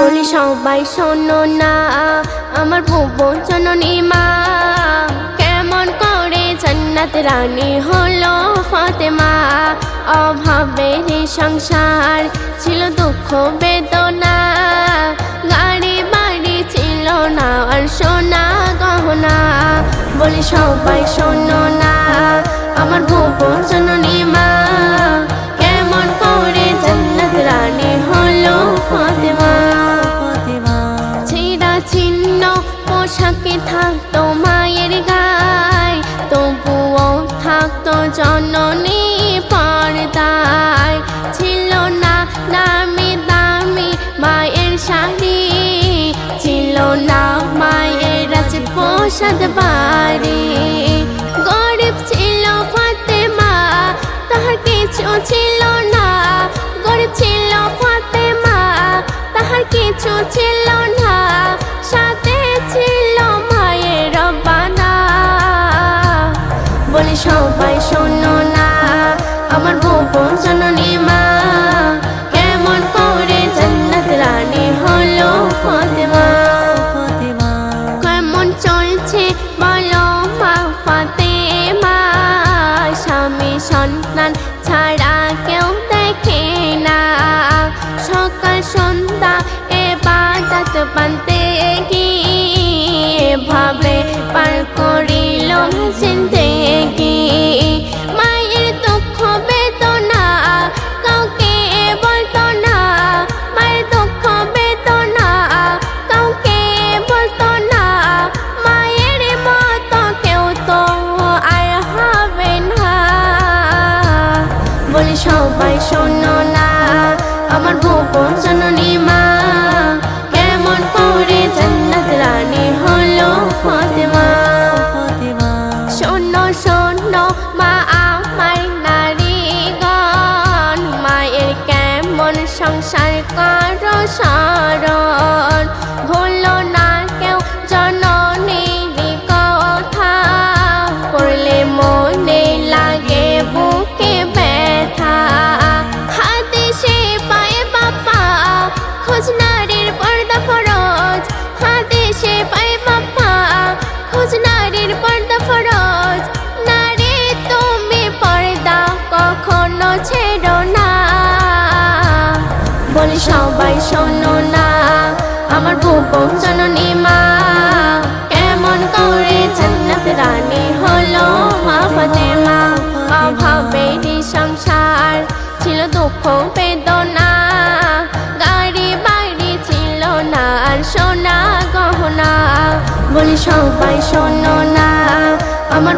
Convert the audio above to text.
বলি সবাই শোনো না আমার ভুবন জননী মা কেমন করে জান্নাত রানী হলো ফাতেমা অভাবের সংসার ছিল দুঃখ বেদনা বলি সবাই শোনো না। আমার ভুবন জননী মা কেমন করে জান্নাত রানী হলো ফাতেমা। ছেঁড়া ছিন্ন পোশাকে থাকতো মায়ের গায়ে তবুও থাকতো জননী পর্দায়। ছিল না নামি পোশাদ বাড়ি। গরিব ছিল ফাতেমা, তাহার কিছু ছিল না। গরিব ছিল ফাতেমা, তাহার কিছু ছিল না। সাথে ছিল মায়ের বানা। বলি সবাই শোনো না, আমার ভুবন জননী মা। সবাই শোনো না, আমার ভুবন জননী মা। কেমন করে জান্নাত রানী হলো ফাতেমা। শোনো শোনো মা আমার নারীগণ মায়ের কেমন সংসার করো সারণ। ভুলো বলি সবাই শোনো না, আমার ভুবন জননী মা। কেমন করে জান্নাত রানী হলো মা ফাতেমা। অভাবের সংসার ছিল দুঃখ, বেদনা। গাড়ি বাড়ি ছিল না আর সোনা গহনা। বলি সবাই শোনো না, আমার